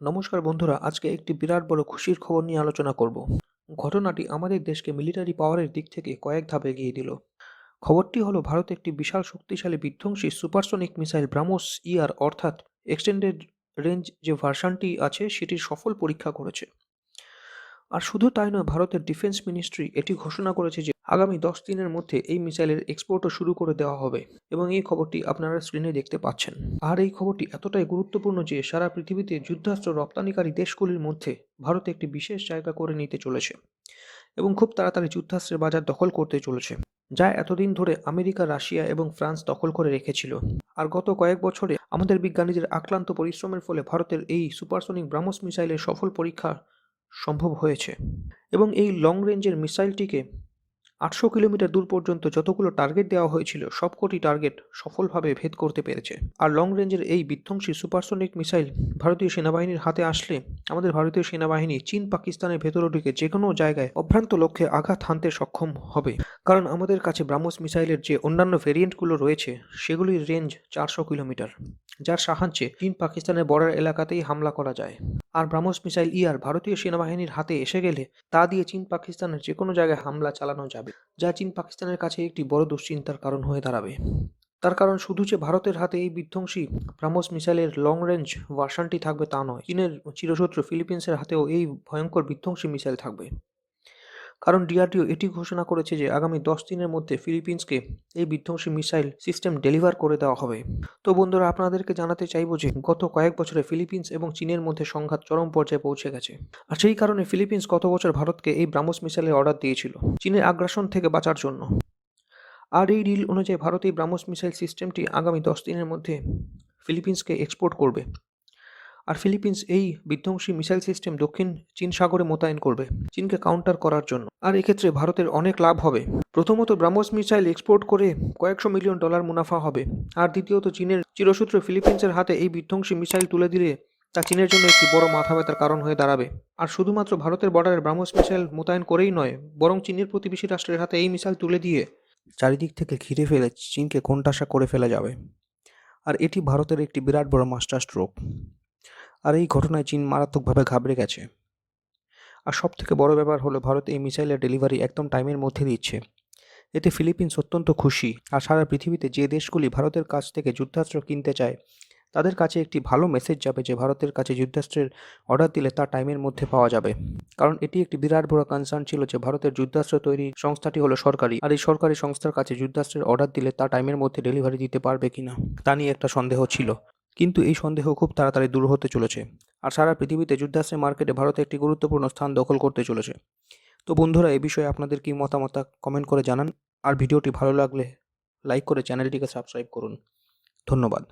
নমস্কার বন্ধুরা, আজকে একটি বিরাট বড় খুশির খবর নিয়ে আলোচনা করব। ঘটনাটি আমাদের দেশকে মিলিটারি পাওয়ারের দিক থেকে কয়েক ধাপ এগিয়ে দিল। খবরটি হলো, ভারত একটি বিশাল শক্তিশালী বিধ্বংসী সুপারসনিক মিসাইল ব্রাহ্মস ইয়ার অর্থাৎ এক্সটেন্ডেড রেঞ্জ যে ভার্সানটি আছে, সেটির সফল পরীক্ষা করেছে। আর শুধু তাই নয়, ভারতের ডিফেন্স মিনিস্ট্রি এটি ঘোষণা করেছে যে আগামী দশ দিনের মধ্যে এই মিসাইলের এক্সপোর্টও শুরু করে দেওয়া হবে। এবং এই খবরটি আপনারা স্ক্রিনে দেখতে পাচ্ছেন। আর এই খবরটি এতটাই গুরুত্বপূর্ণ যে সারা পৃথিবীতে যুদ্ধাস্ত্র রপ্তানিকারী দেশগুলির মধ্যে ভারত একটি বিশেষ জায়গা করে নিতে চলেছে এবং খুব তাড়াতাড়ি যুদ্ধাস্ত্রের বাজার দখল করতে চলেছে, যা এতদিন ধরে আমেরিকা, রাশিয়া এবং ফ্রান্স দখল করে রেখেছিল। আর গত কয়েক বছরে আমাদের বিজ্ঞানীদের আক্রান্ত পরিশ্রমের ফলে ভারতের এই সুপারসনিক ব্রাহ্মস মিসাইলের সফল পরীক্ষা সম্ভব হয়েছে এবং এই লং রেঞ্জের মিসাইলটিকে আটশো কিলোমিটার দূর পর্যন্ত যতগুলো টার্গেট দেওয়া হয়েছিল, সবকটি টার্গেট সফলভাবে ভেদ করতে পেরেছে। আর লং রেঞ্জের এই বিধ্বংসী সুপারসনিক মিসাইল ভারতীয় সেনাবাহিনীর হাতে আসলে আমাদের ভারতীয় সেনাবাহিনী চীন, পাকিস্তানের ভেতরে ঢুকে যে কোনো জায়গায় অভ্রান্ত লক্ষ্যে আঘাত হানতে সক্ষম হবে। কারণ আমাদের কাছে ব্রাহ্মস মিসাইলের যে অন্যান্য ভেরিয়েন্টগুলো রয়েছে, সেগুলির রেঞ্জ চারশো কিলোমিটার, যার সাহায্যে চীন পাকিস্তানের বর্ডার এলাকাতেই হামলা করা যায়। আর ব্রাহ্মস মিসাইল ইয়ার ভারতীয় সেনাবাহিনীর হাতে এসে গেলে তা দিয়ে চীন পাকিস্তানের যে কোনো জায়গায় হামলা চালানো যাবে, যা চীন পাকিস্তানের কাছে একটি বড় দুশ্চিন্তার কারণ হয়ে দাঁড়াবে। তার কারণ শুধু যে ভারতের হাতে এই বিধ্বংসী ব্রাহ্মস মিসাইলের লং রেঞ্জ ভার্সানটি থাকবে তা নয়, চীনের চিরশত্রু ফিলিপিন্সের হাতেও এই ভয়ঙ্কর বিধ্বংসী মিসাইল থাকবে। কারণ ডিআরডিও এটি ঘোষণা করেছে যে আগামী দশ দিনের মধ্যে ফিলিপিন্সকে এই বিধ্বংসী মিসাইল সিস্টেম ডেলিভার করে দেওয়া হবে। তো বন্ধুরা, আপনাদেরকে জানাতে চাইব যে গত কয়েক বছরে ফিলিপিন্স এবং চীনের মধ্যে সংঘাত চরম পর্যায়ে পৌঁছে গেছে। আর সেই কারণে ফিলিপিন্স গত বছর ভারতকে এই ব্রাহ্মস মিসাইলের অর্ডার দিয়েছিল চীনের আগ্রাসন থেকে বাঁচার জন্য। আর এই ডিল অনুযায়ী ভারত এই ব্রাহ্মস মিসাইল সিস্টেমটি আগামী দশ দিনের মধ্যে ফিলিপিন্সকে এক্সপোর্ট করবে। আর ফিলিপিন্স এই বিধ্বংসী মিসাইল সিস্টেম দক্ষিণ চীন সাগরে মোতায়েন করবে চীনকে কাউন্টার করার জন্য। আর এক্ষেত্রে ভারতের অনেক লাভ হবে। প্রথমত ব্রাহ্মস মিসাইল এক্সপোর্ট করে কয়েকশো মিলিয়ন ডলার মুনাফা হবে। আর দ্বিতীয়ত চীনের চিরসূত্র ফিলিপিন্সের হাতে এই বিধ্বংসী মিসাইল তুলে দিলে তা চীনের জন্য একটি বড় মাথা ব্যথার কারণ হয়ে দাঁড়াবে। আর শুধুমাত্র ভারতের বর্ডারে ব্রাহ্মস মিসাইল মোতায়েন করেই নয়, বরং চীনের প্রতিবেশী রাষ্ট্রের হাতে এই মিসাইল তুলে দিয়ে চারিদিক থেকে ঘিরে ফেলে চীনকে কোণঠাসা করে ফেলা যাবে। আর এটি ভারতের একটি বিরাট বড় মাস্টার স্ট্রোক আর এই ঘটনায় চীন মারাত্মকভাবে ঘাবড়ে গেছে। আর সব থেকে বড় ব্যাপার হলো, ভারত এই মিসাইলের ডেলিভারি একদম টাইমের মধ্যে দিচ্ছে। এতে ফিলিপিন্স অত্যন্ত খুশি আর সারা পৃথিবীতে যে দেশগুলি ভারতের কাছ থেকে যুদ্ধাস্ত্র কিনতে চায়, তাদের কাছে একটি ভালো মেসেজ যাবে যে ভারতের কাছে যুদ্ধাস্ত্রের অর্ডার দিলে তা টাইমের মধ্যে পাওয়া যাবে। কারণ এটি একটি বিরাট বড় কনসার্ন ছিল যে ভারতের যুদ্ধাস্ত্র তৈরি সংস্থাটি হলো সরকারি আর এই সরকারি সংস্থার কাছে যুদ্ধাস্ত্রের অর্ডার দিলে তা টাইমের মধ্যে ডেলিভারি দিতে পারবে কিনা, তা নিয়ে একটা সন্দেহ ছিল। কিন্তু এই সন্দেহ খুব তাড়াতাড়ি দূর হতে চলেছে আর সারা পৃথিবীতে যুদ্ধাস্ত্রের মার্কেটে ভারতে একটি গুরুত্বপূর্ণ স্থান দখল করতে চলেছে। তো বন্ধুরা, এ বিষয়ে আপনাদের কি মতামত কমেন্ট করে জানান। আর ভিডিওটি ভালো লাগলে লাইক করে চ্যানেলটিকে সাবস্ক্রাইব করুন। ধন্যবাদ।